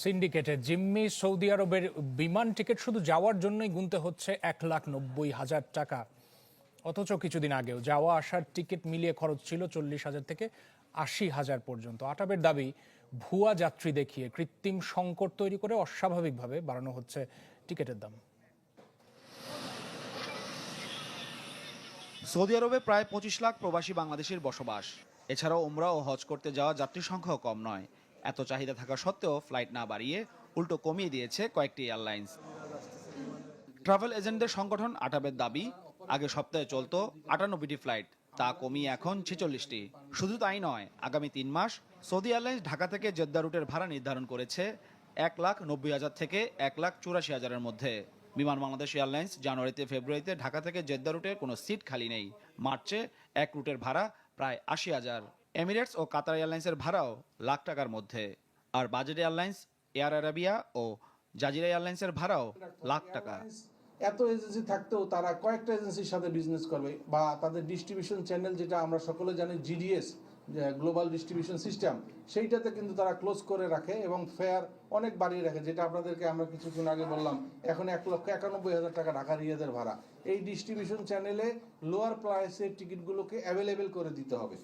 সিন্ডিকেটের জিম্মি সৌদি আরবের বিমান টিকিট শুধু যাওয়ার জন্যই গুনতে হচ্ছে এক লাখ নব্বই হাজার টাকা। অথচ কিছুদিন আগেও যাওয়া আসার টিকিট মিলিয়ে খরচ ছিল চল্লিশ হাজার থেকে আশি হাজার পর্যন্ত। আটাবের দাবি, ভুয়া যাত্রী দেখিয়ে কৃত্রিম সংকট তৈরি করে অস্বাভাবিকভাবে বাড়ানো হচ্ছে টিকিটের দাম। সৌদি আরবে প্রায় পঁচিশ লাখ প্রবাসী বাংলাদেশের বসবাস। এছাড়াও উমরা ও হজ করতে যাওয়া যাত্রীর সংখ্যাও কম নয়। এত চাহিদা থাকা সত্ত্বেও ফ্লাইট না বাড়িয়ে উল্টো কমিয়ে দিয়েছে কয়েকটি এয়ারলাইন্স ট্রাভেল এজেন্টদের সংগঠন আটাবের দাবি, আগে সপ্তাহে চলতো আটানব্বইটি ফ্লাইট তা কমিয়ে এখন ছেচল্লিশটি। শুধু তাই নয়, আগামী তিন মাস সৌদি এয়ারলাইন্স ঢাকা থেকে জেদ্দা রুটের ভাড়া নির্ধারণ করেছে এক লাখ নব্বই হাজার থেকে এক লাখ চুরাশি হাজারের মধ্যে। বিমান বাংলাদেশ এয়ারলাইন্স জানুয়ারিতে ফেব্রুয়ারিতে ঢাকা থেকে জেদ্দা রুটের কোনো সিট খালি নেই। মার্চে এক রুটের ভাড়া প্রায় আশি হাজার। এমিরেটস ও কাতার এয়ারলাইন্সের ভাড়াও লাখ টাকার মধ্যে। আর বাজেট এয়ারলাইন্স, এয়ার আরাবিয়া ও জাজিরা এয়ারলাইন্সের ভাড়াও লাখ টাকা। এত এজেন্সি থাকতেও তারা কয়েকটা এজেন্সির সাথে বিজনেস করবে বা তাদের ডিস্ট্রিবিউশন চ্যানেল যেটা আমরা সকলে জানি জিডিএস গ্লোবাল ডিস্ট্রিবিউশন সিস্টেম সেইটাতে কিন্তু তারা ক্লোজ করে রাখে এবং ফেয়ার অনেক বাড়িয়ে রাখে, যেটা আপনাদেরকে আমরা কিছুক্ষণ আগে বললাম, এখন এক লক্ষ একানব্বই হাজার টাকা ঢাকা রিয়াদের ভাড়া। এই ডিস্ট্রিবিউশন চ্যানেলে লোয়ার প্রাইসের টিকিটগুলোকে অ্যাভেলেবেল করে দিতে হবে।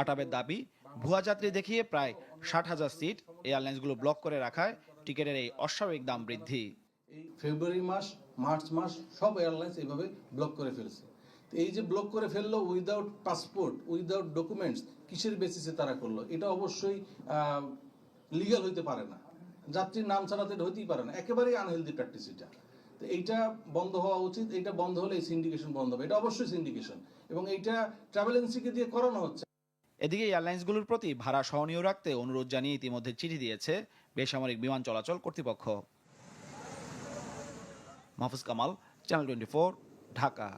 আটাবের দাবি, ভুয়া যাত্রী দেখিয়ে প্রায় ষাট হাজার সিট এয়ারলাইন্সগুলো ব্লক করে রাখায়, টিকিটের এই অস্বাভাবিক দাম বৃদ্ধি। এই ফেব্রুয়ারি মাস, মার্চ মাস সব এয়ারলাইন্স এইভাবে ব্লক করে ফেলছে। এই যে ব্লক করে ফেলল উইদাউট পাসপোর্ট উইদাউট ডকুমেন্টস কিসের বেসিসে তারা করল? এটা অবশ্যই লিগাল হইতে পারে না। যাত্রীর নাম ছাড়াতে হইতেই পারে না। একেবারেই আনহেলদি প্র্যাকটিস এটা। তো এইটা বন্ধ হওয়া উচিত। এটা বন্ধ হলে এই সিন্ডিকেশন বন্ধ হবে। এটা অবশ্যই সিন্ডিকেশন এবং এইটা ট্রাভেল এজেন্সিকে দিয়ে করানো হচ্ছে। এদিকে এয়ারলাইন্সগুলোর প্রতি ভাড়া সহনীয় রাখতে অনুরোধ জানিয়ে ইতিমধ্যে চিঠি দিয়েছে বেসামরিক বিমান চলাচল কর্তৃপক্ষ। Mahfuz Kamal channel twenty Dhaka